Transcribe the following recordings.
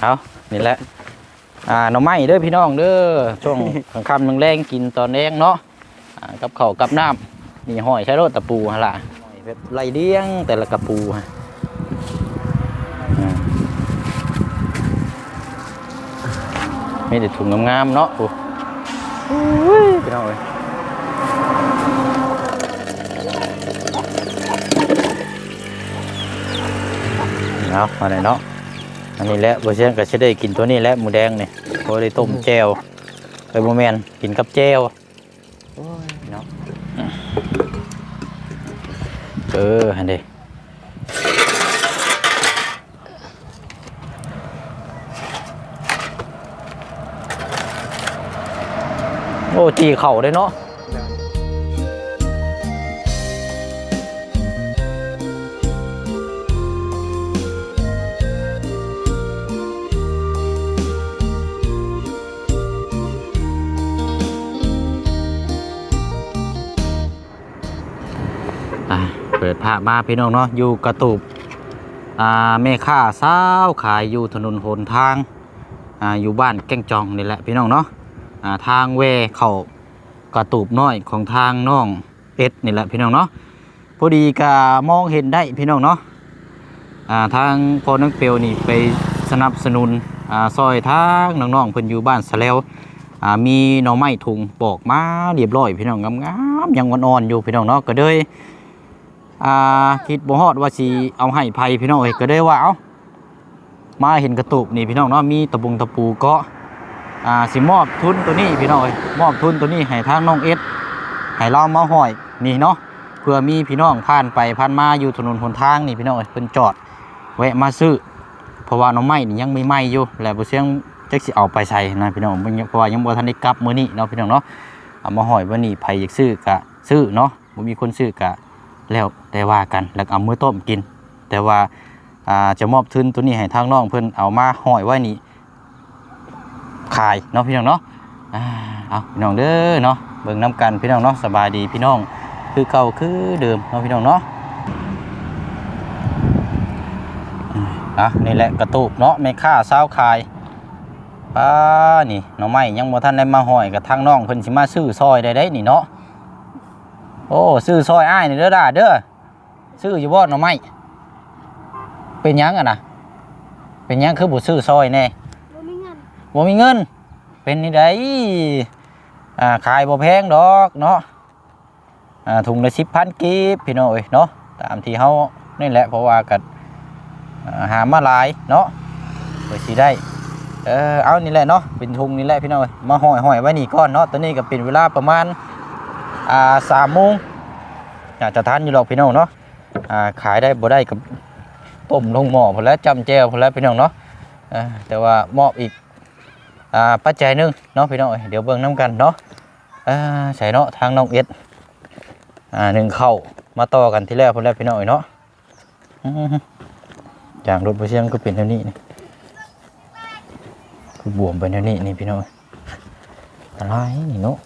เอานี่แหละอ่าหน่อไม้เด้อพี่น้องเด้อช่วงกลางค่ำกลางแรงกินตอนแรงเนาะอ่ากับข้าวกับน้ำนี่ห้อยใช้รถตะปูฮะล่ะห้อยแบบไล่เลี้ยงแต่ละกระปูฮะอืมมีแต่ถุงงามๆเนาะปูอุ้ยพี่น้องเอ้ยเอามาไหนเนาะ อันนี้แหละบ่เชียงก็จะได้กินตัวนี้แหละหมูแดงนี่พอได้ต้มแจ่วไปบ่แม่นกินกับแจ่วโอ้ยเนาะเออหันเด้โอ้จีเข่าได้เนาะ เปิดภามาพี่น้องเนาะอยู่กระตูบอ่าแม่ค้าสาวขายอยู่ถนนหนทางอ่าอยู่บ้านแก้งจองนี่แหละพี่น้องเนาะอ่าทางเวเขากระตูบน้อยของทางน้องเอ็ดนี่แหละพี่น้องเนาะพอดีกมองเห็นได้พี่น้องเนาะอ่าทางพอนังเปียวนี่ไปสนับสนุนอ่าซอยทางน้องๆเพิ่นอยู่บ้านสะแล้วอ่ามีหน่อไม้ถุงปอกมาเรียบร้อยพี่น้องงามๆยังอ่อนๆอยู่พี่น้องเนาะก็เลย อ่าคิดบ่ฮอดว่าสิเอาให้ไผพี่น้องเอ้ยก็ได้ว่าเอ้ามาเห็นกระตุกนี่พี่น้องเนาะมีตะบุงตะปูเกาะอ่าสิมอบทุนตัวนี้พี่น้องเอ้ยมอบทุนตัวนี้ให้ทางน้องเอสให้เรามาห้อยนี่เนาะเพื่อมีพี่น้องผ่านไปผ่านมาอยู่ถนนหนทางนี่พี่น้องเอ้ยเพิ่นจอดแวะมาซื้อเพราะว่าน้องไม้นี่ยังไม่ไหม้อยู่แล้วบ่เสียงจักสิเอาไปใส่นะพี่น้องเพราะว่ายังบ่ทันได้กลับมื้อนี้เนาะพี่น้องเนาะเอามาห้อยวันนี้ไผอยากซื้อก็ซื้อเนาะบ่มีคนซื้อก็ แล้วแต่ว่ากันแล้วเอามือต้มกิน แต่ว่าจะมอบทุนตัวนี้ให้ทางน้องเพิ่อนเอามาห้อยไว้นี่ขายเนาะพี่น้องเนาะเอาพี่น้องเด้อเนาะเบิ่งน้กันพี่น้องเนาะสบายดีพี่น้องคือเก่าคือเดิมเนาะพี่น้องเนาะอะนี่แหละกระตูบเนาะไม่ค่าเช้าขายป้านี่น่องไม้ยังบ่ทันได้มาห้อยกับทางน้องเพิ่นสิมาซื้อซอยได้ได้นี่เนาะ โอ้ซื้อซอยอ้ายนี่เด้อด่าเด้อซื้ออยู่บ่หน่อไม้เป็นหยังอะนะเป็นหยังคือบ่ซื้อซอยแน่บ่มีเงินบ่มีเงิน เป็นนี่ได้อ่าขายบ่แพงดอกเนาะอ่าถุงละ10,000กีบพี่น้องเอ้ยเนาะตามที่เฮานี่แหละเพราะว่าก็อ่าหามาหลายเนาะเพื่อสิได้เออเอานี่แหละเนาะเป็นถุงนี่แหละพี่น้องเอ้ยมาห้อยๆไว้นี่ก่อนเนาะตอนนี้ก็เป็นเวลาประมาณ อ่าสามโมงอยากจะทานอยู่หรอกพี่น้องเนาะอ่าขายได้บ่ได้กับต้มลงหม้อพอแล้วจำแจวพอแล้วพี่น้องเนาะอ่าแต่ว่ามอบอีกอ่าปัจจัยหนึงเนาะพี่น้องเอ้ยเดี๋ยวเบิ่งน้กันเนาะอ่าใส่เนาะทางน้องเอ็ดอ่าหนึ่งเข้ามาต่อกันที่แรกพอแล้วพี่น้องเอ้ยเนาะอย่างรถบ่เชียงก็เป็นเท่านี้นี่คือบวมไปเท่านี้นี่พี่น้องเอ้ยอะไรนี่เนาะ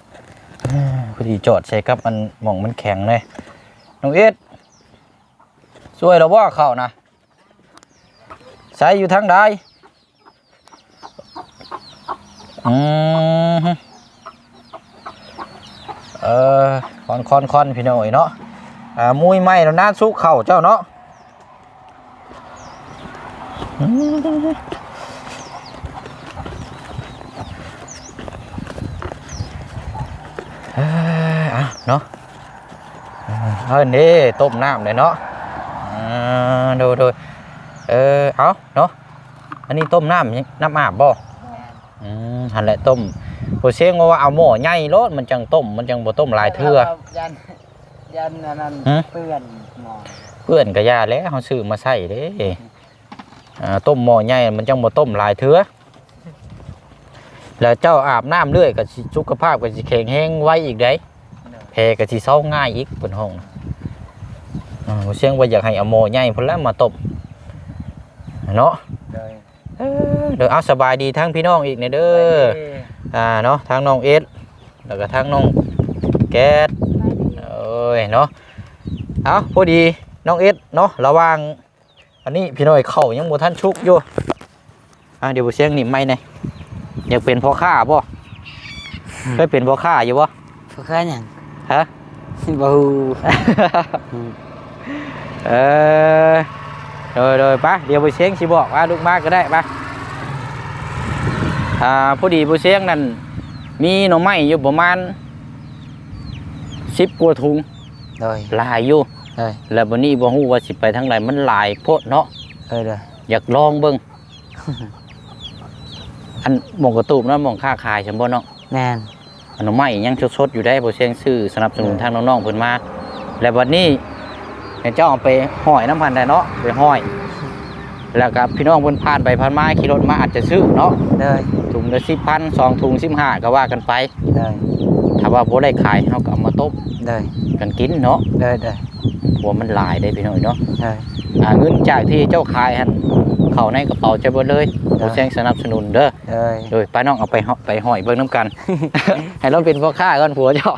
พอดีจอดใช้กับมันหม่องมันแข็งเลยน้องเอ็ดช่วยเราว่าเขานะใช้อยู่ทางใดอืมเออคอนคอนคอนพี่น้อยเนาะอ่ามุ้ยไหมแล้วน้าซุกเข่าเจ้าเนาะอืม เอ้ยอะเนาะอ่าเฮ้ยนี่ต้มน้ำเลยเนาะอ่าดูดูเออเอาเนาะอันนี้ต้มน้ำยังน้ำอาบบ่อืมหันแหละต้มโปเสียงว่าเอาหม้อใหญ่รถมันจังต้มมันจังบ่ต้มหลายเทื่อยันยันอันนั้นฮะเปื้อนหมอเพื่อนก็ยาแล้วเขาซื้อมาใส่เด้อ่าต้มหม้อใหญ่มันจังบ่ต้มหลายเทื่อ แล้วเจ้าอาบน้ำเรื่อยก็สิสุขภาพก็สิแข็งแรงไว้อีกได้แพ้ก็สิเซาง่ายอีกบนห้องน่ะอ่าเสียงว่าอยากให้เอาหม้อใหญ่พุ่นแล้วมาต้มเนาะเลยเออเดี๋ยวเอาสบายดีทั้งพี่น้องอีกเนี่ยเด้ออ่าเนาะทั้งน้องเอสแล้วก็ทั้งน้องแก๊สเอ้ยเนาะเอาพอดีน้องเอสเนาะระหวังอันนี้พี่น้อยเข้ายังบ่ทันชุกอยู่อะเดี๋ยวบ่เสียงนี่ไม่เนี่ย อยากเป็นพ่อค้าบ่เคยเป็นพ่อค้าอยู่บ่พวกเคยหยังฮะบ่ฮู้เออโดยโดยปะเดี๋ยวบ่เสียงสิบอกว่าลูกมาก็ได้ปะอ่าพอดีบ่เสียงนั่นมีหน่อไม้อยู่ประมาณ10กว่าถุงโดยหลายอยู่โดยแล้ววันนี้บ่ฮู้ว่าสิไปทางไหนมันหลายโพดเนาะเออโดยอยากลองเบิ่ง อันหมองกระตูบนะหมองค้าขายฉันบ่เนาะแม่นอันหน่อไม้ยังสดๆอยู่ได้บ่เสียงซื้อสนับสนุนทางน้องๆเพิ่นมา แล้ววันนี้ให้เจ้าเอาไปห้อยน้ำพันได้เนาะไปห้อย แล้วก็พี่น้องเพิ่นผ่านไปผ่านมาขี่รถมาอาจจะซื้อเนาะโดยถุงละ10,000 2ถุง15ก็ว่ากันไปโดยถ้าว่าบ่ได้ขายเฮาก็เอามาต้มโดยกันกินเนาะโดยโดยเพราะว่ามันหลายได้พี่น้องเนาะโดยอ่าเงินจากที่เจ้าขายหัน เข้าในกระเป๋าเจ้าเบิดเลยได้บ่แซงสนับสนุนเด้อโดยโดยป้าน้องเอาไปเหาะไปห้อยเบิ่งน้ำกัน ให้เราเป็นพ่อค้าก่อนผัวเจ้า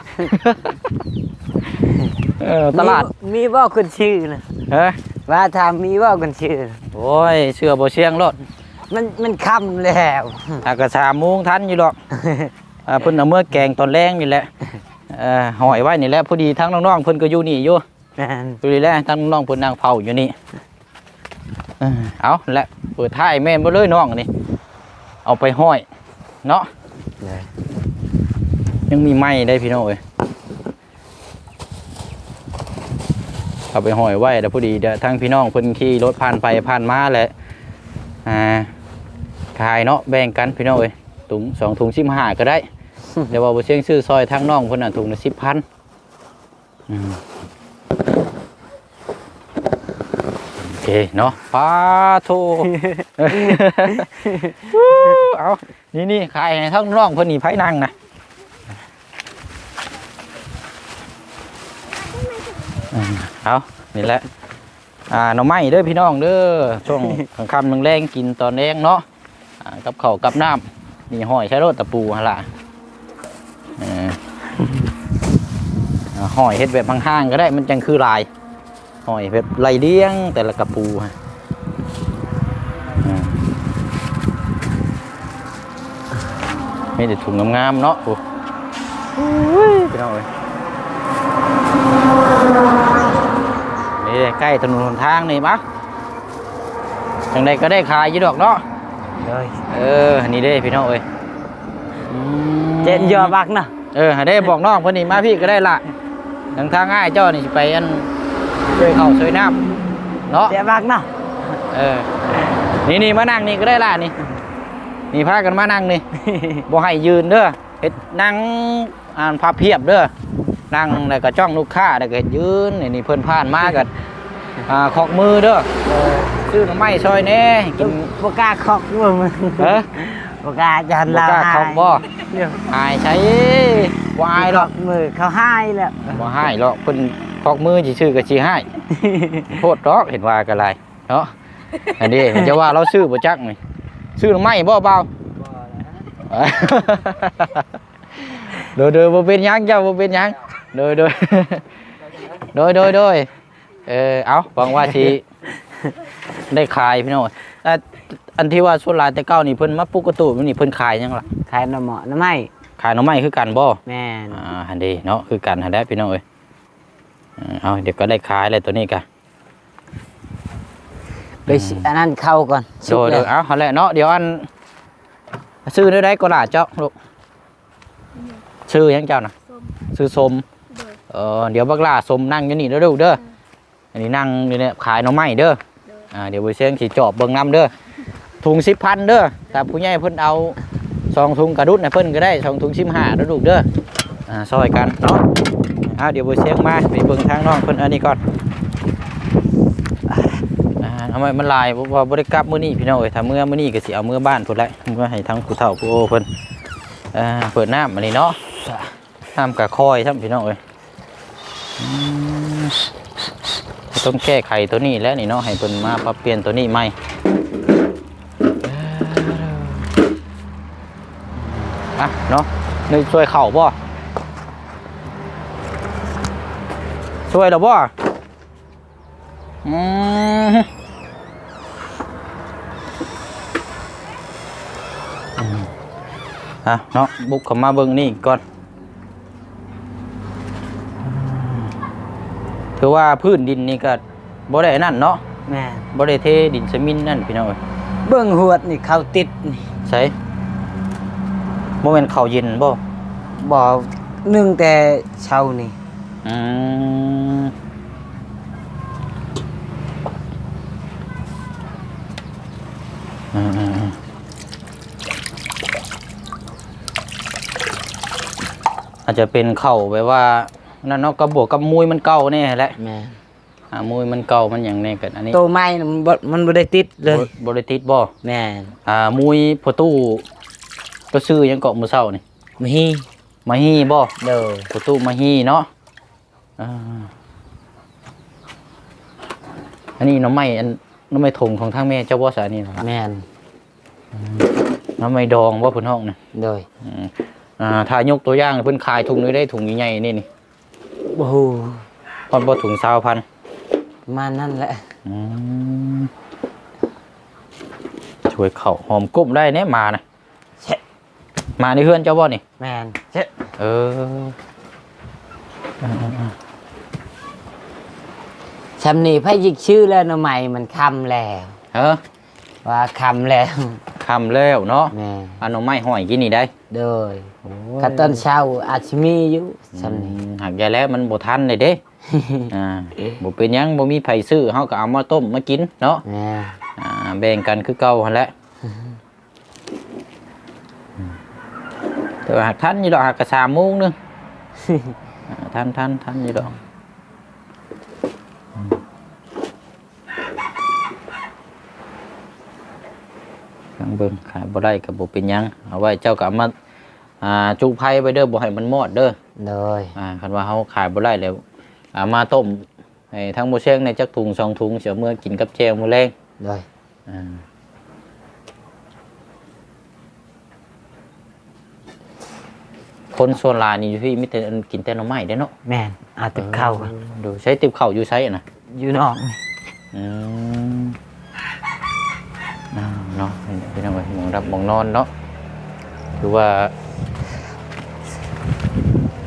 เออตลาดมีมีบ่คนชื่อนะเฮ้ยว่าถามมีบ่คนชื่อน่ะโอ้ยเชื่อบ่เชียงรถมันมันค่ำแล้วอากระสามโมงทันอยู่หรอกอ่าเพิ่นเอาเมื่อแกงตอนแรงนี่แหละเอ่อห้อยไว้นี่แหละพอดีทั้งน้องๆเพิ่นก็อยู่นี่อยู่แม่นดูดีแล้วทั้งน้องๆเพิ่นนั่งเผาอยู่นี่ เออเอาและเปิดท้ายแม่นบ่เลยน้องนี่เอาไปห้อย เนาะโดยยังมีไม้ได้พี่น้องเอ้ยเอาไปห้อยไว้แล้วพอดีเดี๋ยวทั้งพี่น้องเพิ่นขี่รถผ่านไปผ่านมาแหละอ่าขายเนาะแบ่งกันพี่น้องเอ้ยถุงสองถุงสิบห้าก็ได้เดี๋ยวว่าบ่เชียงซื้อซอยทั้งน้องเพิ่นน่ะถุงละสิบพันอืมโอ เนาะปาโทเอานี่นี่ขายให้ทั้งน้องเพิ่นนี่ไผนั่งนะเอานี่แหละอ่าหน่อไม้เด้อพี่น้องเด้อช่วงกลางค่ำแรงกินตอนแรงเนาะกับข้าวกับน้ำนี่หอยใช้รถตะปูฮะล่ะหอยเฮ็ดแบบห่างๆก็ได้มันจังคือลาย ห้อยแบบไล่เลี้ยงแต่ละกระปูฮะอืมมีแต่ถุงงามๆเนาะโอ้ยพี่น้องเอ้ยนี่ใกล้ถนนหนทางนี่ปะจังใดก็ได้ขายอยี่ดอกเนาะโดยเออนี่เด้พี่น้องเอ้ยอืมเจ็ดยอบักนะเออให้ได้บอกน้องเพิ่นนี่มาพี่ก็ได้ละทางทางง่ายเจ้านี่สิไปอัน ช่วยเข้าช่วยน้ำเนาะเจ็ดบักนะเออ นี่นี่มานั่งนี่ก็ได้ละนี่ นี่พากันมานั่งนี่ บ่ให้ยืนเด้อเฮ็ดนั่งอ่านภาพเพียบเด้อ นั่งแล้วก็จ้องลูกค้าแล้วก็ยืนนี่นี่เพิ่นผ่านมากันอ่าขอกมือเด้อซื้อหน่อไม้ซอยแหน่กินบ่กล้าคอกบ่มึงเอ้อบ่กล้าจันบ่ลากล้าคอกบ่เดี๋ยวอายใช้วายหรอก มือเขาให้แล้วบ่ให้หรอกเพิ่น ขอกมือสิซื้อก็สิให้โทษดอกเห็นว่าก็ไรเนาะอันนี้มันจะว่าเราซื้อบ่จักนี่ซื้อหน่อไม้บ่เบาโดยโดยบ่เป็นหยังเจ้าบ่เป็นหยังโดยโดยโดยโดยโดยเออเอาหวังว่าสิได้ขายพี่น้องแต่อันที่ว่าส่วนหลายแต่เก้านี่เพิ่นมาปลูกกระตูมันนี่เพิ่นขายหยังล่ะขายหน่อหมอหน่อไม้ขายหน่อไม้คือกันบ่แม่นอ่าหันดีเนาะคือกันหันได้พี่น้องเอ้ย เออเอาเดี๋ยวก็ได้ขายเลยตัวนี้กันไปสิอันนั้นเข้าก่อนโดยโดยเอาเอาแหละเนาะเดี๋ยวอันซื้อได้ได้ก็ล่ะเจ้าลูกซื้อหยังเจ้านะซื้อสมเออเดี๋ยวบักล่าสมนั่งอยู่นี่เด้อลูกเด้ออันนี้นั่งอยู่เนี่ยขายหน่อไม้เด้ออ่าเดี๋ยวไปเสียงสีจอบเบิ่งน้ำเด้อถุงสิบพันเด้อแต่ผู้ใหญ่เพิ่นเอาสองถุงกระดุดนะเพิ่นก็ได้สองถุงสิบห้าเด้อลูกเด้ออ่าซอยกันเนาะ อ่าเดี๋ยวไปเสียงมาไปเบิ่งทางน้องเพิ่นอันนี้ก่อนทำไมมันลายว่าบริกลับมือนี้พี่น้องเอ้ยถ้าเมื่อมือนี้ก็สิเอาเมื่อบ้านพุ่นละเมื่อให้ทั้งผู้เฒ่าผู้โอเพิ่นอ่าเปิดน้ำอันนี้เนาะน้ำกะคอยครับพี่น้องเอ้ยต้องแก้ไขตัวนี้แล้วนี่เนาะให้เพิ่นมาปรับเปลี่ยนตัวนี้ใหม่อะเนาะนี่ช่วยเข่าบ่ ช่วยหรอบ่อืมอะเนาะบุกเข้ามาเบิ่งนี่ก่อน ถือว่าพื้นดินนี่ก็บ่ได้นั่นเนาะแม่นบ่ได้เทดินสมินนั่นพี่น้องเอ้ยเบิ่งหวดนี่เขาติดนี่ใช่บ่แม่นข้าวเย็นบ่บ่นึ่งแต่เช้านี่อืมอืมอืมอืม อาจจะเป็นเข่าแบบว่านั่นเนาะกระบวกกับมุยมันเก่าแน่แหละแม่นอ่ามุยมันเก่ามันอย่างแน่กันอันนี้โตไม้น่ะมันบ่มันบ่ได้ติดเลยบ่บริติดบ่แม่นอ่ามุยพอตู้ก็ซื้อหยังเกาะมือเศร้านี่มี มาฮีบ่เด้อพอตู้มาฮีเนาะอ่าอันนี้หน้ำไม้อันหน้ำไม้ถงของทางแม่เจ้าบ่สานี่นะแม่นหน้ำไม้ดองบ่เพิ่นห้องนะ โดย อืม อ่าถ้ายกตัวอย่างเพิ่นขายถุงนึงได้ถุงใหญ่ๆนี่นี่โอ้โหพอดบ่ถุง20,000ประมาณนั้นแหละอืมช่วยเข้าหอมกุ้มได้แน่มานะเช่มาในเฮือนเจ้าบ่นี่ แม่นเช่เออชำนี้พระยิกชื่อแล้วหน่อไม้มันคำแล้วเออว่าคำแล้ว คำแล้วเนาะแม่อันน้องไม้ห้อยกินนี่ได้โดยคันตอนเช้าอาจสิมีอยู่ชำอืนี้มหากยาแล้วมันบ่ทันเลยเด้ อ่าบ่เป็นหยังบ่มีไผซื้อเฮาก็เอามาต้มมากินเนาะ แม่อ่าแบ่งกันคือเก่าหั่นแหละแต่ว่าหากทันอยู่ดอกหากก็3โมงนึง อ่าทันทันทันอยู่ดอก ฟังเบิ่งขายบ่ได้ก็บ่เป็นหยังเอาไว้เจ้าก็เอามาอ่าจุไผไว้เด้อบ่ให้มันมอดเด้อโดยอ่าคันว่าเขาขายบ่ได้แล้วอ่ามาต้มให้ทั้งโมเชงในจักถุงสองถุงเสียเมื่อกินกับแจวมื้อแรงโดยอ่าคนส่วนหลายนี่อยู่ที่มิแต่อันกินแต่หน่อไม้ได้อเนาะแม่นเอาแติเข้ากันดูใช้ติบข้าวอยู่ใช้อะนะอยู่นอกนี่อืมอ่า เนาะนี่เป็นยังไงหมองรับหมองนอนเนาะคือว่า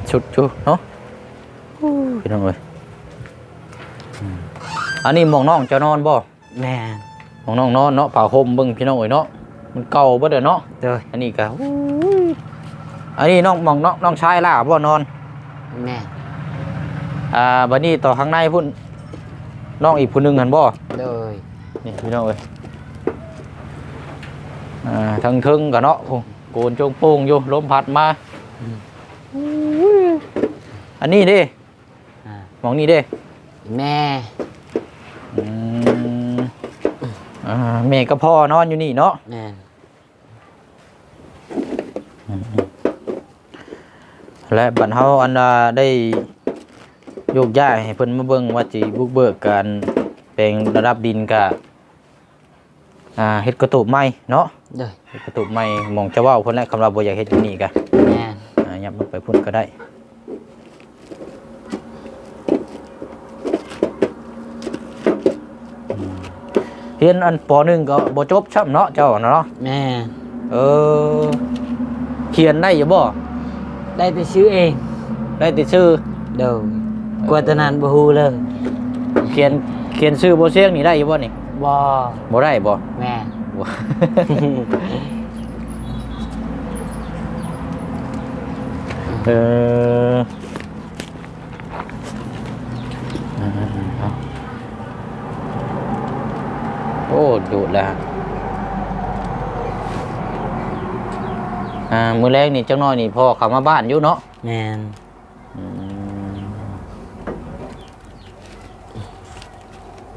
ชุดชุดเนาะเป็นยังไงอืมอันนี้หมองน้องจะนอนบ่แม่นหมองน้องนอนเนาะผ้าห่มเบิ่งพี่น้องเอ้ยเนาะมันเก่าเบ่เด้อเนาะโดยอันนี้ก็อู้ยอันนี้น้องหมองน้องน้องชายล่ะบ่นอนแม่นอ่าบัดนี้ต่อข้างในพุ่นน้องอีกผู้หนึงหันบ่โดยนี่พี่น้องเอ้ยอ่า ทั้งทึงกับเนาะโอ้โกนโจงโป้งอยู่ลมพัดมาอันนี้เด้อ่าหมองนี้เด้แม่อืมอ่าแม่กับพ่อนอนอยู่นี่เนาะแม่นและบัดเฮาอันน่ะได้โยกย้ายให้เพิ่นมาเบิ่งว่าสิบุกเบิกการแปลงระดับดินกะอ่าเฮ็ดกระตูบใหม่เนาะ โดยเฮ็ดกระตูบใหม่หมองจะเว้าเพิ่นแหละคำว่าบ่อยากเฮ็ดอยู่นี่กะแม่นอ่ายับลงไปพุ่นก็ได้อืมเรียนอันปหนึ่งก็บ่จบช่ำเนาะเจ้าเนาะแม่นเออเขียนได้อยู่บ่ได้แต่ชื่อเองได้แต่ชื่อโดยกว่าแตนานบ่ฮู้เลยเขียนเขียนชื่อบ่เสียงนี่ได้อยู่บ่นี่บ่บ่ได้บ่แม่บ่ เออเอาโอ้ดูดแล้วฮะอ่า มือแรกนี่เจ้าน้อยนี่พ่อเขับมาบ้านอยู่เนาะแม่นอืม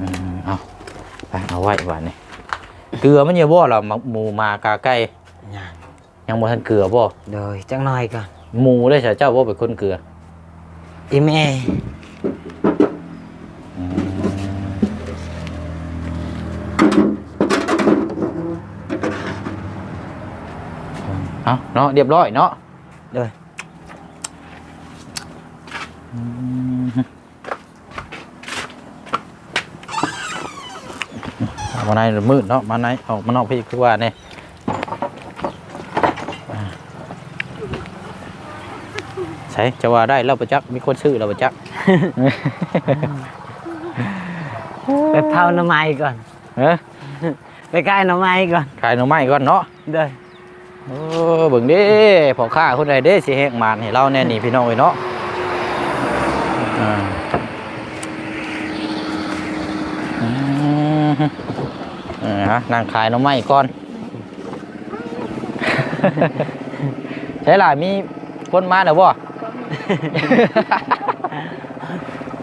อืมเอาไปเอาไว้บ้านนี่ เกลือมันเยอะบ่ล่ะหมักหมูมากาไก่ย่างยังบ่ทันเกลือบ่โดยจังหน่อยก่อนหมูได้ใช่เจ้าบ่เป็นคนเกลืออีแม่เอาเนาะเรียบร้อยเนาะโดย เอามาในมืดเนาะมาในออกมานอกพี่คือว่าเนี่ยอ่าช่จะว่าได้เราประจักษ์มีคนซื้อเราประจักษ์ไปเผาหน่อไม้ก่อนเอ้อไปใกล้หน่อไม้ก่อนขายหน่อไม้ก่อนเนาะเด้อโอ้เบิ่งเด้พอค้าคนใดเด้สิแหกมานให้เราแน่นี่พี่น้องเอ้ยเนาะอ่าอืมเออ ฮะนั่งขายหน่อไม้ก่อนใช่ล่ะมีคนมาแล้วบ่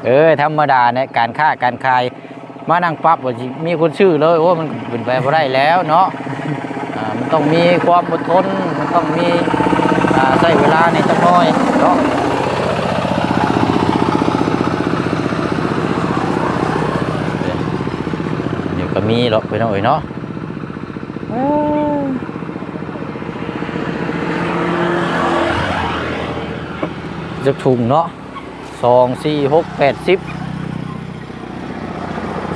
เออธรรมดาเนี่ยการค้าการขายมานั่งปั๊บว่าสิมีคนชื่อเลยโอ้มันเป็นไปบ่ได้แล้วเนาะอ่ามันต้องมีความอดทนมันต้องมีอ่าใช้เวลาในจักหน้อยเนาะเดี๋ยวก็ มีหรอกไปหน่อยเนาะจะถุงเนาะสองสี่หกแปดสิบ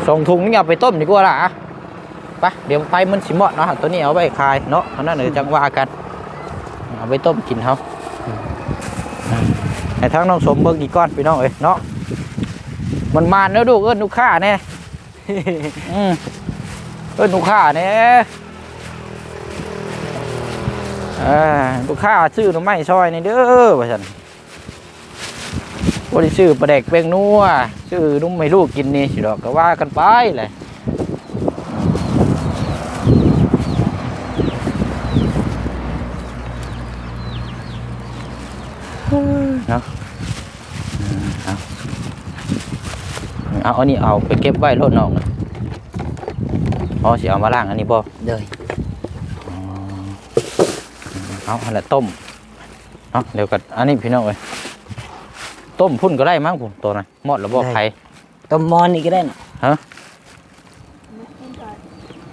สองถุงนี่เอาไปต้มดีกว่าล่ะอะเดี๋ยวไฟมันสิหมดเนาะตัวนี้เอาไปขายเนาะเท่านั้นเดี๋ยวจังว่ากัน เอาไปต้มกินเขาให้ทั้งน้องสมเบิ่งอีกก้อนพี่น้องเอ้ยเนาะมันมานแล้วดูเอิ้นลูกค้าแน่ เอิ้นลูกค้าแน่เออลูกค้าซื้อหน่อไม้ซอยนี่เด้อว่าฉันบ่ได้ซื้อปลาแดกแป้งนัวซื้อนุ่มไม่ลูกกินนี่สิดอกก็ว่ากันไปเลยเนาะอืมเอาเอาอันนี้เอาไปเก็บไว้รถน้องนะ อ๋อสิเอามาล้างอันนี้บ่เด้ออ๋อเอาอันละต้มเอาเดี๋ยวกันอันนี้พี่น้องเอ้ยต้มพุ่นก็ได้มั้งผมตัวน่ะหมดแล้วบ่ไข่ต้มหมอนนี่ก็ได้นะ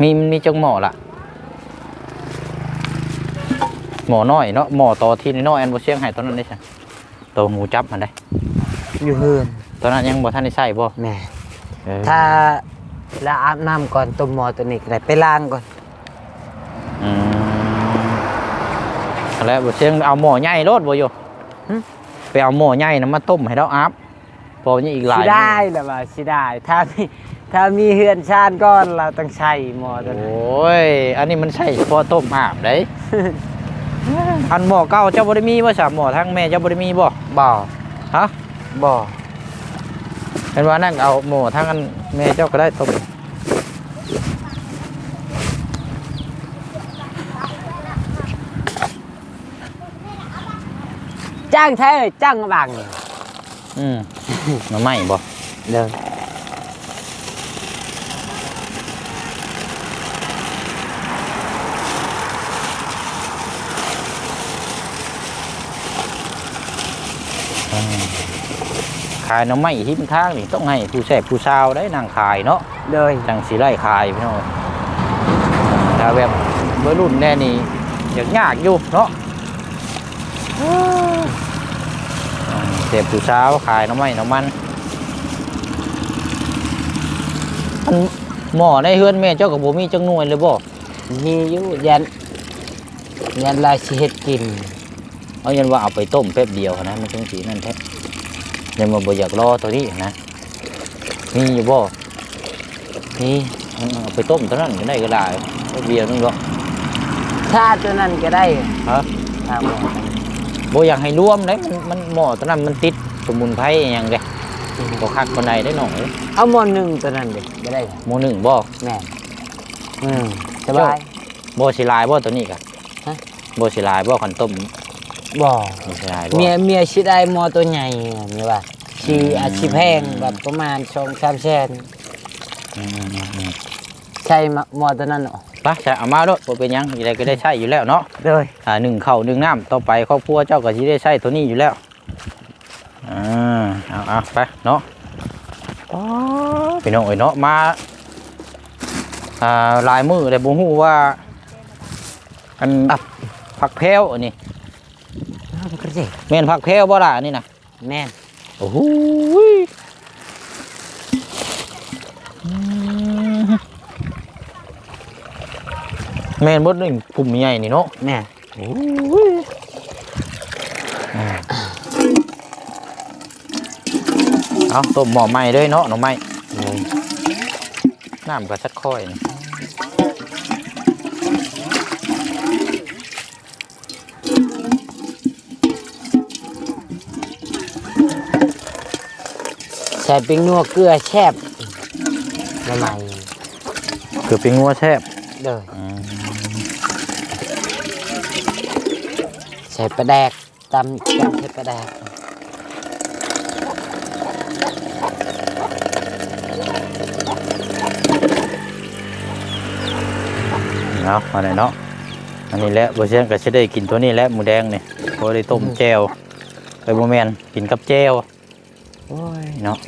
มีมันมีจังหมอละหมอน้อยเนาะหมอต่อทีน้อยอันบ่เชียงให้ตอนนั้นได้ใช่ตัวหมูจับมันได้อยู่เฮือนตอนนั้นยังบ่ทันได้ใส่บ่แม่เออถ้า ละอาบน้ำก่อนต้มหมอตัวนี้ก็ได้ไปล้างก่อน อืมแล้วบ่เชียงเอาหม้อใหญ่โลดบ่อยู่ไปเอาหม้อใหญ่น่ะมาต้มให้เราอาบเพอนี่อีกหลายสิได้แหละว่าสิได้ถ้ามีถ้ามีเฮือนชาติก่อนเราต้องใช้หมอตัวโอนั้น้ย อันนี้มันใช่เฉพาะต้มอาบได้ อันหม้อเก่าเจ้าบ่ได้มีบ่ซะหม้อทางแม่เจ้าบ่ได้มีบ่บ่ฮะบ่เห็นว่านั่งเอาหม้อทางอัน แม่เจ้าก็ได้ต้มจ้างแท้จ้างบางนี่อืมหน่อไม้บ่เด้อ ขายหน่อไม้ทิมทางนี่ต้องให้ผู้แซ่บผู้ซาวได้นางขายเนาะเด้อจังสีไล่ขายพี่น้องถ้าแบบวัยรุ่นแน่นี่อยากยากอยู่เนาะอืมเสียบผู้สาวขายหน้ำไม้หน้ำมันอันหม้อในเฮือนแม่เจ้ากับผมมีจังหน่วยเลยบ่มีอยู่ยันยันลายสิเฮ็ดกิน เอายันว่าเอาไปต้มแป๊บเดียวนะมันจังสีนั่นแท้ ยังมาบ่อยากรอตัวนี้นะมีอยู่บ่นี่อืมเอาไปต้มเท่านั้นก็ได้ก็ได้แป๊บเดียวนึงก็ถ้าตัวนั้นก็ได้ฮะถ้าหมอบ่อยากให้รวมเลยมันมันหม้อตัวนั้นมันติดสมุนไพรอหย่างเด้บ่คักปานใดได้หน่อยเอาหมอหนึ่งตัวนั้นเด็กก็ได้หมู่หนึ่งบ่แม่นอืมสบายบ่สิลายบ่ตัวนี้กะฮะบ่สิลายบ่คันต้ม บ่บ่สิลายบ่เมียเมียสิได้หมอตัวใหญ่เมียว่าสิอาชีพแพงแบบประมาณ2 3แสนอืมๆใช่มะหมอตัวนั้นเนาะๆไปใช่เอามาโลดบ่เป็นหยังอะไรก็ได้ใช้อยู่แล้วเนาะเด้ออ่าหนึ่งข้าวหนึ่งน้ำต่อไปครอบครัวเจ้าก็สิได้ใช้ตัวนี้อยู่แล้วอ่าเอาเอาไปเนาะอ๋อพี่น้องเอ้ยเนาะมาอ่าหลายมื้อแต่บ่ฮู้ว่าอันผักแพรวอันนี้มันก็ สิแม่นผักแพรวบ่ล่ะนี่นะแม่นโอ้โหแม่นบดหนึ่งปุ่มใหญ่นี่เนาะแม่นโอ้ยเอาต้มหม้อหม่ด้วยเนาะหน่อไม้น้ำก็ชัดค่อยนะ ส่เป็นนัวเกลือแช่บละไมคือเป็นงัวแซ่บเด้ออืมใส่ปลาแดกตำตำใส่ปลาแดกเอามาเลยเนาะอันนี้แหละบ่เช่นก็สิได้กินตัวนี้แหละหมูแดงนี่บ่ได้ต้มแจ่วไปบ่แม่นกินกับแจ่วโอ้ยเนาะ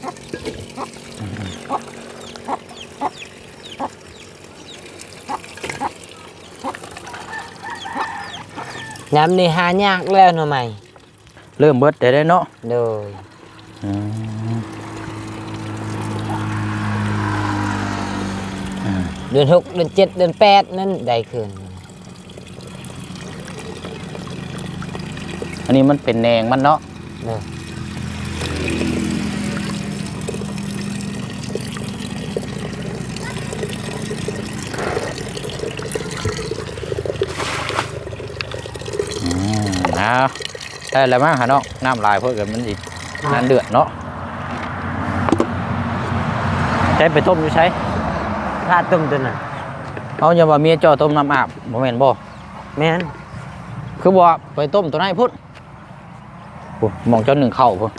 น้ำนี่หายากแล้วหน่อไม้เริ่มเบิดได้แล้วเนาะโดยอืมเดือนหกเดือนเจ็ดเดือนแปดนั่นได้คืนอันนี้มันเป็นแหนงมันเนาะเด้ออืมเอา ได้แล้วมั้งฮะเนาะน้ำลายเพื่อกันมันสินั่นเดือดเนาะใช้ไปต้มอยู่ใช้ถ้าต้มตัวน่ะเอาอย่าว่าเมียเจ้าต้มน้ำอาบบ่แม่นบ่แม่นคือบ่ไปต้มตัวไหนนพุ่นโอ้มองเจ้าหนึ่งเข้าพุ่น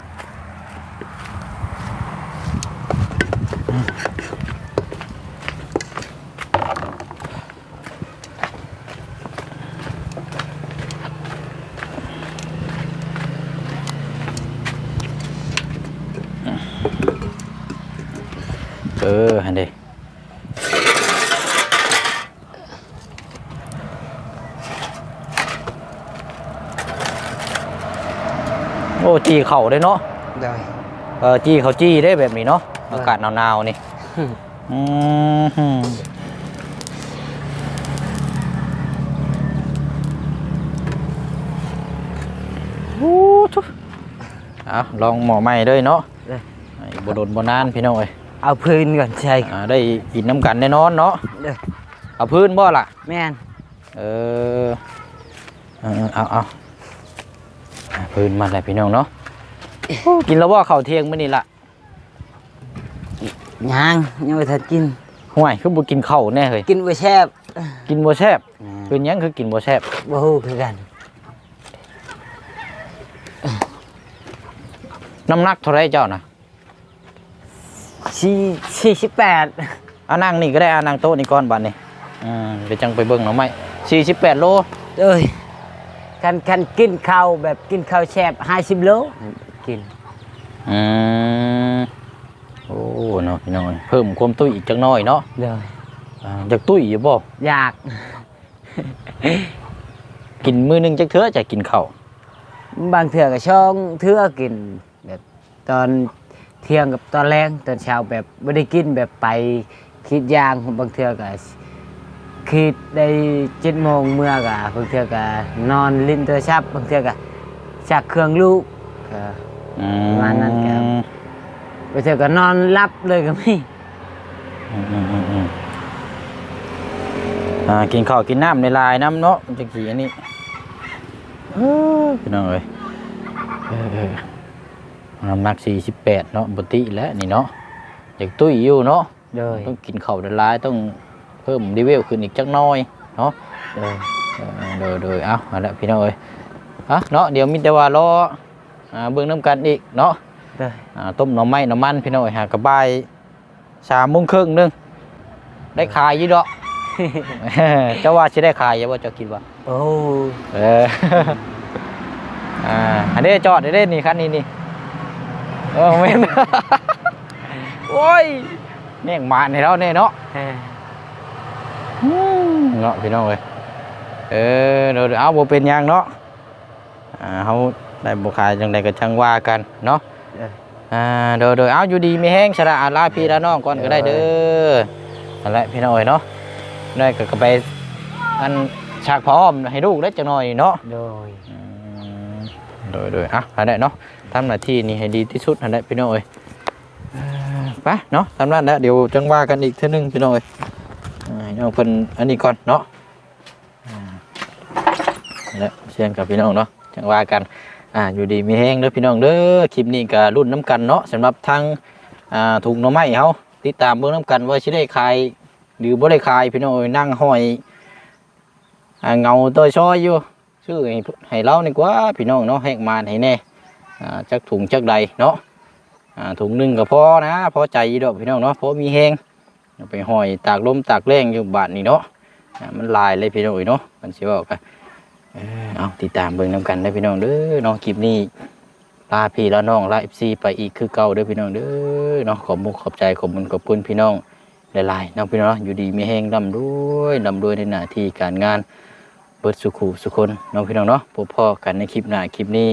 เออฮันเดโอ้จีเข่าได้เนาะโดยเออจีเขาจีได้แบบนี้เนาะอากาศหนาวๆนี่อืมฮึโอ้ทุเอาลองหมอใหม่ด้วยเนาะเด้อไอ้บโดนบนานพี่น้องเอ้ย เอาพื้นก่อนใช่อ่าได้กินน้ำกันแน่นอนเนาะเด้อเอาพื้นบ่ล่ะ แม่นเออเออเอาเอาอ่าพื้นมาเลยพี่น้องเนาะโอ้กินแล้วว่าข้าวเที่ยงมื้อนี้ล่ะยังยังไม่ทันกิน ห่วยคือบ่กินข้าวแน่เฮ้ยกินบ่แซ่บกินบ่แซ่บแม่นเป็นหยังคือกินบ่แซ่บบ่ฮู้คือกันน้ำหนักเท่าไรเจ้านะ สี่สี่สิบแปดอานั่งนี่ก็ได้อานั่งโต๊ะนี่ก่อนบัดนี่อืมไปจังไปเบิ่งหน่อไม้สี่สิบแปดโลเอ้ยคันคันกินข้าวแบบกินข้าวแซ่บห้าสิบโลกินอืมโอ้เนาะพี่น้องเพิ่มความตุ้ยอีกจังน้อยเนาะเลยอ่าจากตุ้ยอยู่บ่อยาก กินมื้อหนึงจักเทื่อจะกินข้าวบางเถื่อก็ช่องเถื่อกินแบบตอน เที่ยงกับตอนแรงตอนเช้าแบบไม่ได้กินแบบไปคิดยางบางเถื่อก็คิดได้เจ็ดโมงเมื่อกะบางเถื่อก็นอนลิ้นโทรศัพท์บางเถื่อก็ชักเครื่องลูกประมาณนั้นครับบางเถื่อก็นอนรับเลยก็มีอืมอืมอืมอืมอ่ากินข้าวกินน้ำในลายน้ำเนาะจังสีอันนี้เออพี่น้องเอ้ย น้ำหนักสี่สิบแปดเนาะปกติแล้วนี่เนาะอยากตุ้ยอยู่เนาะเลยต้องกินข้าวเดลายต้องเพิ่มดีเวลขึ้นอีกจักหน้อยเนาะเลยเออโดยโดยเอามาแล้วพี่น้องเอ้ยอะเนาะเดี๋ยวมีแต่ว่ารออ่าเบิ่งน้ำกันอีกเนาะเลยอ่าต้มหน่อไม้หน่อมันพี่น้องเอ้ยหากระบายสามโมงครึ่งหนึงได้ขายอยี่ดอก เจ้าว่าจะได้ขายอยังว่าเจ้าคิดว่า โอ้เออ อ่า อันนี้จอดได้เด้นี่คันนี้นี่ เออเว้นโอ้ยแม่งมาในเราเนี่ยเนาะเอ้ยเนาะพี่น้องเอ้ยเออเดี๋ยวเอาบ่เป็นหยังเนาะอ่าเฮาได้บ่ขายจังไดก็ช่างว่ากันเนาะเอ้ยอ่าเดี๋ยวเดี๋ยวเอาอยู่ดีมีแห้งชะละอาลาพี่ละน้องก่อนก็ได้เด้อนั่นแหละพี่น้องเอ้ยเนาะได้ก็ก็ไปอันฉากพร้อมให้ลูกได้จังหน่อยเนาะโดยอืมโดยโดยอะอันได้เนาะ ทำหน้าที่นี้ให้ดีที่สุดอันได้พี่น้องเอ้ยไปเนาะทำนั้นแล้วเดี๋ยวจังว่ากันอีกเท่านึงพี่น้องเอ้ยอ่าให้น้องเพิ่นอันนี้ก่อนเนาะอ่านี่และเชียงกับพี่น้องเนาะจังว่ากันอ่าอยู่ดีมีแห้งเด้อพี่น้องเด้อคลิปนี้ก็รุ่นน้ำกันเนาะสำหรับทางอ่าถุงน่อไม้เฮาติดตามเบิ่งน้ำกันว่าสิได้ขายหรือบ่ได้ขายพี่น้องเอ้ยนั่งห้อยอ่าเงาตัวซอยอยู่ชื่อให้ให้เรานี่กว่าพี่น้องเนาะให้มานให้แน่ จักถุงจักใดเนาะถุงหนึ่งก็พอนะพอใจดอกพี่น้องเนาะพอมีแห้งเอาไปห้อยตากลมตากแรงอยู่บานนี่เนาะมันลายเลยพี่น้องเอ้ยเนาะมันสิบอกกันเอาติดตามเบิ่งนํกันได้พี่น้องเด้อเนาะคลิปนี้ลาพี่แล้วน้องลา FC ไปอีกคือเก่าเด้อพี่น้องเด้อเนาะขอบมุกขอบใจขอบคุณขอบคุณพี่น้องหลายๆน้องพี่น้องอยู่ดีมีแห้งร่ำรวยร่ำรวยในหน้าที่การงานเบิดสุขุสุคนน้องพี่น้องเนาะพบพ่อกันในคลิปหน้าคลิปนี้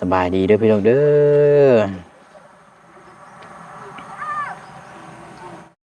สบายดีเด้อพี่น้องเด้อ